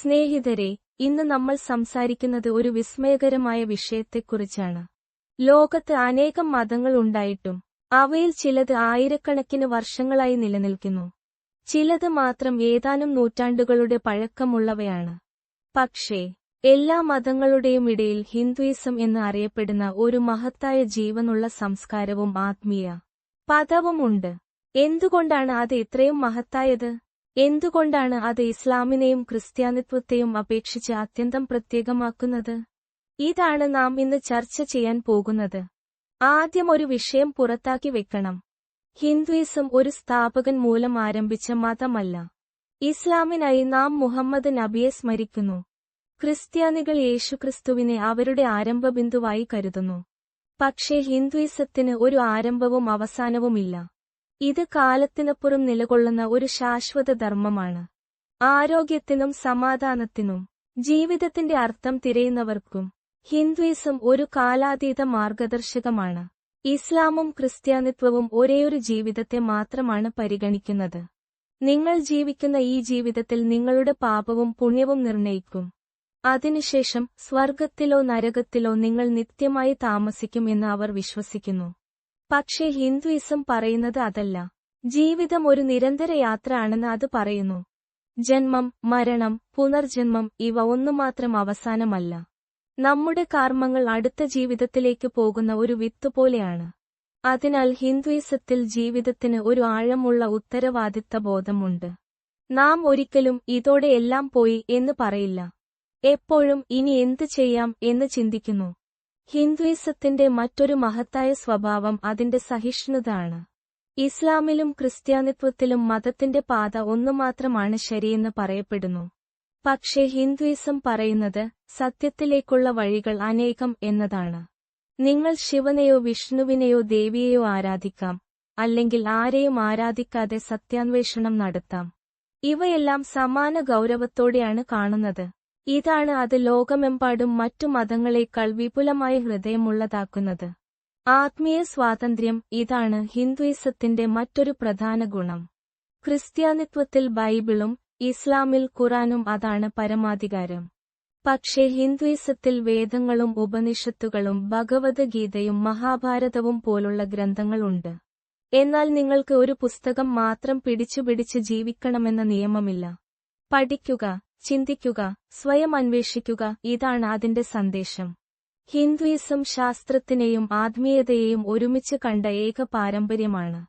സ്നേഹിതരെ ഇന്ന് നമ്മൾ സംസാരിക്കുന്നത് ഒരു വിസ്മയകരമായ വിഷയത്തെക്കുറിച്ചാണ്. ലോകത്ത് അനേകം മതങ്ങൾ ഉണ്ടായിട്ടും അവയിൽ ചിലത് ആയിരക്കണക്കിന് വർഷങ്ങളായി നിലനിൽക്കുന്നു. ചിലത് മാത്രം ഏതാനും നൂറ്റാണ്ടുകളുടെ പഴക്കമുള്ളവയാണ്. പക്ഷേ എല്ലാ മതങ്ങളുടെയും ഇടയിൽ ഹിന്ദുയിസം എന്ന് അറിയപ്പെടുന്ന ഒരു മഹത്തായ ജീവനുള്ള സംസ്കാരവും ആത്മീയ പദവുമുണ്ട്. എന്തുകൊണ്ടാണ് അത് ഇത്രയും മഹത്തായത്? എന്തുകൊണ്ടാണ് അത് ഇസ്ലാമിനെയും ക്രിസ്ത്യാനിത്വത്തെയും അപേക്ഷിച്ച് അത്യന്തം പ്രത്യേകമാക്കുന്നത്? ഇതാണ് നാം ഇന്ന് ചർച്ച ചെയ്യാൻ പോകുന്നത്. ആദ്യം ഒരു വിഷയം പുറത്താക്കി വെക്കണം. ഹിന്ദുയിസം ഒരു സ്ഥാപകൻ മൂലം ആരംഭിച്ച മതമല്ല. ഇസ്ലാമിനായി നാം മുഹമ്മദ് നബിയെ സ്മരിക്കുന്നു. ക്രിസ്ത്യാനികൾ യേശുക്രിസ്തുവിനെ അവരുടെ ആരംഭ ബിന്ദുവായി കരുതുന്നു. പക്ഷേ ഹിന്ദുയിസത്തിന് ഒരു ആരംഭവും അവസാനവുമില്ല. ഇത് കാലത്തിനപ്പുറം നിലകൊള്ളുന്ന ഒരു ശാശ്വത ധർമ്മമാണ്. ആരോഗ്യത്തിനും സമാധാനത്തിനും ജീവിതത്തിന്റെ അർത്ഥം തിരയുന്നവർക്കും ഹിന്ദുയിസം ഒരു കാലാതീത മാർഗദർശകമാണ്. ഇസ്ലാമും ക്രിസ്ത്യാനിത്വവും ഒരേയൊരു ജീവിതത്തെ മാത്രമാണ് പരിഗണിക്കുന്നത്. നിങ്ങൾ ജീവിക്കുന്ന ഈ ജീവിതത്തിൽ നിങ്ങളുടെ പാപവും പുണ്യവും നിർണയിക്കും. അതിനുശേഷം സ്വർഗത്തിലോ നരകത്തിലോ നിങ്ങൾ നിത്യമായി താമസിക്കും എന്ന് അവർ വിശ്വസിക്കുന്നു. പക്ഷേ ഹിന്ദുയിസം പറയുന്നത് അതല്ല. ജീവിതം ഒരു നിരന്തര യാത്ര ആണെന്ന് അത് പറയുന്നു. ജന്മം മരണം പുനർജന്മം ഇവ ഒന്നുമാത്രം അവസാനമല്ല. നമ്മുടെ കർമ്മങ്ങൾ അടുത്ത ജീവിതത്തിലേക്ക് പോകുന്ന ഒരു വിത്ത് പോലെയാണ്. അതിനാൽ ഹിന്ദുയിസത്തിൽ ജീവിതത്തിന് ഒരു ആഴമുള്ള ഉത്തരവാദിത്ത ബോധമുണ്ട്. നാം ഒരിക്കലും ഇതോടെ എല്ലാം പോയി എന്ന് പറയില്ല. എപ്പോഴും ഇനി എന്ത് ചെയ്യാം എന്ന് ചിന്തിക്കുന്നു. ഹിന്ദുയിസത്തിന്റെ മറ്റൊരു മഹത്തായ സ്വഭാവം അതിന്റെ സഹിഷ്ണുതാണ്. ഇസ്ലാമിലും ക്രിസ്ത്യാനിത്വത്തിലും മതത്തിന്റെ പാത ഒന്നു ഒന്നുമാത്രമാണ് ശരിയെന്ന് പറയപ്പെടുന്നു. പക്ഷേ ഹിന്ദുയിസം പറയുന്നത് സത്യത്തിലേക്കുള്ള വഴികൾ അനേകം എന്നതാണ്. നിങ്ങൾ ശിവനെയോ വിഷ്ണുവിനെയോ ദേവിയെയോ ആരാധിക്കാം അല്ലെങ്കിൽ ആരെയും ആരാധിക്കാതെ സത്യാന്വേഷണം നടത്താം. ഇവയെല്ലാം സമാന ഗൗരവത്തോടെയാണ് കാണുന്നത്. ഇതാണ് അത് ലോകമെമ്പാടും മറ്റു മതങ്ങളെക്കാൾ വിപുലമായ ഹൃദയമുള്ളതാക്കുന്നത്. ആത്മീയ സ്വാതന്ത്ര്യം ഇതാണ് ഹിന്ദുയിസത്തിന്റെ മറ്റൊരു പ്രധാന ഗുണം. ക്രിസ്ത്യാനിത്വത്തിൽ ബൈബിളും ഇസ്ലാമിൽ ഖുറാനും അതാണ് പരമാധികാരം. പക്ഷേ ഹിന്ദുയിസത്തിൽ വേദങ്ങളും ഉപനിഷത്തുകളും ഭഗവദ്ഗീതയും മഹാഭാരതവും പോലുള്ള ഗ്രന്ഥങ്ങളുണ്ട്. എന്നാൽ നിങ്ങൾക്ക് ഒരു പുസ്തകം മാത്രം പിടിച്ചുപിടിച്ച് ജീവിക്കണമെന്ന നിയമമില്ല. പഠിക്കുക ചിന്തിക്കുക സ്വയം അന്വേഷിക്കുക ഇതാണ് അതിന്റെ സന്ദേശം. ഹിന്ദുയിസം ശാസ്ത്രത്തിനെയും ആത്മീയതയെയും ഒരുമിച്ച് കണ്ട ഏക പാരമ്പര്യമാണ്.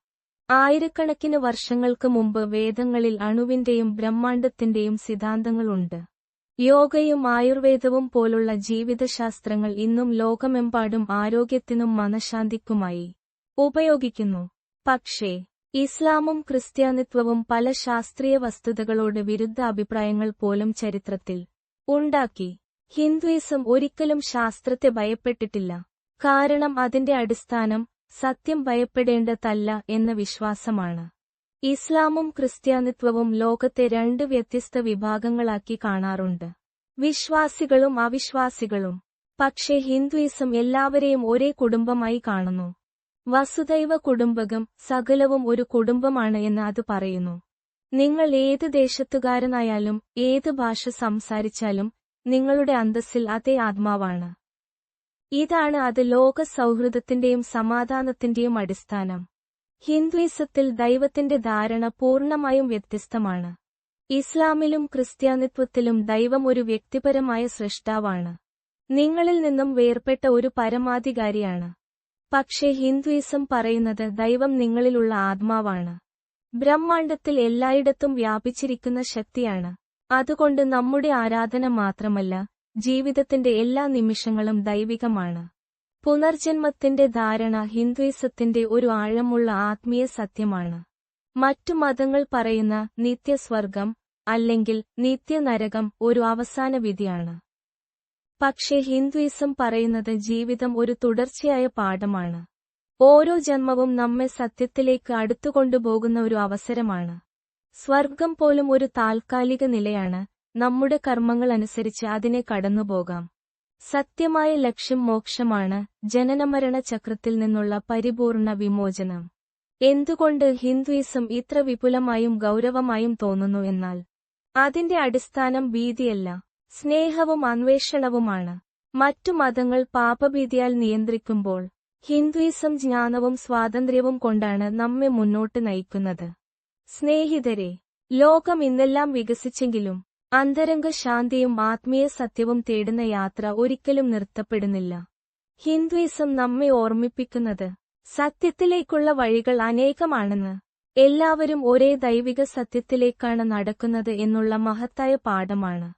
ആയിരക്കണക്കിന് വർഷങ്ങൾക്ക് മുമ്പ് വേദങ്ങളിൽ അണുവിന്റെയും ബ്രഹ്മാണ്ടത്തിന്റെയും സിദ്ധാന്തങ്ങളുണ്ട്. യോഗയും ആയുർവേദവും പോലുള്ള ജീവിതശാസ്ത്രങ്ങൾ ഇന്നും ലോകമെമ്പാടും ആരോഗ്യത്തിനും മനഃശാന്തിക്കുമായി ഉപയോഗിക്കുന്നു. പക്ഷേ ഇസ്ലാമും ക്രിസ്ത്യാനിത്വവും പല ശാസ്ത്രീയ വസ്തുതകളോട് വിരുദ്ധ അഭിപ്രായങ്ങൾ പോലും ചരിത്രത്തിൽ ഉണ്ടാക്കി. ഹിന്ദുയിസം ഒരിക്കലും ശാസ്ത്രത്തെ ഭയപ്പെട്ടിട്ടില്ല. കാരണം അതിന്റെ അടിസ്ഥാനം സത്യം ഭയപ്പെടേണ്ടതല്ല എന്ന വിശ്വാസമാണ്. ഇസ്ലാമും ക്രിസ്ത്യാനിത്വവും ലോകത്തെ രണ്ട് വ്യത്യസ്ത വിഭാഗങ്ങളാക്കി കാണാറുണ്ട്. വിശ്വാസികളും അവിശ്വാസികളും. പക്ഷേ ഹിന്ദുയിസം എല്ലാവരെയും ഒരേ കുടുംബമായി കാണുന്നു. വസുദൈവ കുടുംബകം സകലവും ഒരു കുടുംബമാണ് എന്ന് അത് പറയുന്നു. നിങ്ങൾ ഏത് ദേശത്തുകാരനായാലും ഏത് ഭാഷ സംസാരിച്ചാലും നിങ്ങളുടെ അന്തസ്സിൽ അതേ ആത്മാവാണ്. ഇതാണ് അത് ലോക സൗഹൃദത്തിന്റെയും സമാധാനത്തിന്റെയും അടിസ്ഥാനം. ഹിന്ദുയിസത്തിൽ ദൈവത്തിന്റെ ധാരണ പൂർണമായും വ്യത്യസ്തമാണ്. ഇസ്ലാമിലും ക്രിസ്ത്യാനിത്വത്തിലും ദൈവം ഒരു വ്യക്തിപരമായ സൃഷ്ടാവാണ്. നിങ്ങളിൽ നിന്നും വേർപെട്ട ഒരു പരമാധികാരിയാണ്. പക്ഷേ ഹിന്ദുയിസം പറയുന്നത് ദൈവം നിങ്ങളിലുള്ള ആത്മാവാണ്. ബ്രഹ്മാണ്ടത്തിൽ എല്ലായിടത്തും വ്യാപിച്ചിരിക്കുന്ന ശക്തിയാണ്. അതുകൊണ്ട് നമ്മുടെ ആരാധന മാത്രമല്ല ജീവിതത്തിന്റെ എല്ലാ നിമിഷങ്ങളും ദൈവികമാണ്. പുനർജന്മത്തിന്റെ ധാരണ ഹിന്ദുയിസത്തിന്റെ ഒരു ആഴമുള്ള ആത്മീയ സത്യമാണ്. മറ്റു മതങ്ങൾ പറയുന്ന നിത്യസ്വർഗം അല്ലെങ്കിൽ നിത്യനരകം ഒരു അവസാന വിധിയാണ്. പക്ഷേ ഹിന്ദുയിസം പറയുന്നത് ജീവിതം ഒരു തുടർച്ചയായ പാഠമാണ്. ഓരോ ജന്മവും നമ്മെ സത്യത്തിലേക്ക് അടുത്തുകൊണ്ടുപോകുന്ന ഒരു അവസരമാണ്. സ്വർഗം പോലും ഒരു താൽക്കാലിക നിലയാണ്. നമ്മുടെ കർമ്മങ്ങൾ അനുസരിച്ച് അതിനെ കടന്നുപോകാം. സത്യമായ ലക്ഷ്യം മോക്ഷമാണ്. ജനനമരണ ചക്രത്തിൽ നിന്നുള്ള പരിപൂർണ വിമോചനം. എന്തുകൊണ്ട് ഹിന്ദുയിസം ഇത്ര വിപുലമായും ഗൗരവമായും തോന്നുന്നു എന്നാൽ? അതിന്റെ അടിസ്ഥാനം ഭീതിയല്ല. സ്നേഹവും അന്വേഷണവുമാണ്. മറ്റു മതങ്ങൾ പാപഭീതിയാൽ നിയന്ത്രിക്കുമ്പോൾ ഹിന്ദുയിസം ജ്ഞാനവും സ്വാതന്ത്ര്യവും കൊണ്ടാണ് നമ്മെ മുന്നോട്ട് നയിക്കുന്നത്. സ്നേഹിതരെ ലോകം ഇന്നെല്ലാം വികസിച്ചെങ്കിലും അന്തരംഗ ശാന്തിയും ആത്മീയ സത്യവും തേടുന്ന യാത്ര ഒരിക്കലും നിർത്തപ്പെടുന്നില്ല. ഹിന്ദുയിസം നമ്മെ ഓർമ്മിപ്പിക്കുന്നത് സത്യത്തിലേക്കുള്ള വഴികൾ അനേകമാണെന്ന് എല്ലാവരും ഒരേ ദൈവിക സത്യത്തിലേക്കാണ് നടക്കുന്നത് എന്നുള്ള മഹത്തായ പാഠമാണ്.